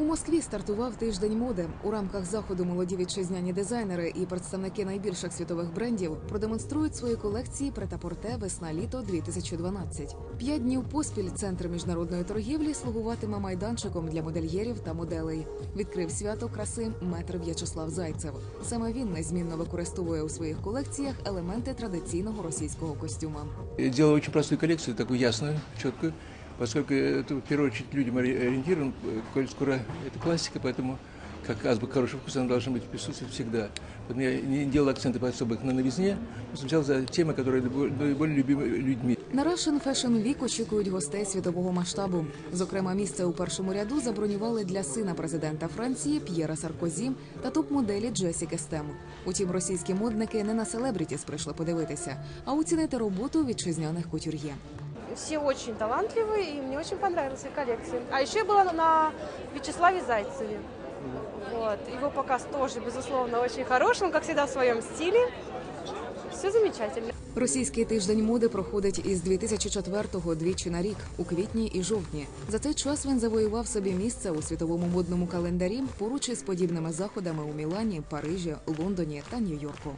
У Москві стартував тиждень моди. У рамках заходу молоді вітчизняні дизайнери і представники найбільших світових брендів продемонструють свої колекції претапорте весна-літо 2012. П'ять днів поспіль центр міжнародної торгівлі слугуватиме майданчиком для модельєрів та моделей. Відкрив свято краси метр В'ячеслав Зайцев. Саме він незмінно використовує у своїх колекціях елементи традиційного російського костюма. Я Делал очень простую коллекцию, такую ясную, четкую, поскольку это в первую очередь людям ори- ориентирован, э, коль скоро это классика, поэтому как азбука хорошего вкуса, она должна быть присутствовать всегда. Поэтому я не делал акценты особых на новизне, просто взял за темы, которые наиболее наиболее любимы людьми. На Russian Fashion Week очікують гостей світового масштабу. Зокрема, місце у першому ряду забронювали для сина президента Франції П'єра Саркозі та топ-моделі Джесіки Стем. Утім, російські модники не на селебрітіс прийшли подивитися, а оцінити роботу вітчизняних кутюр'є. Все очень талантливые, и мне очень понравилась их коллекция. А еще я была на- Вячеславе Зайцеве. Вот. Его показ тоже, безусловно, очень хороший, он, как всегда, в своем стиле. Все замечательно. Російський тиждень моди проходить із 2004-го двічі на рік у квітні і жовтні. За цей час він завоював собі місце у світовому модному календарі поруч із подібними заходами у Мілані, Парижі, Лондоні та Нью-Йорку.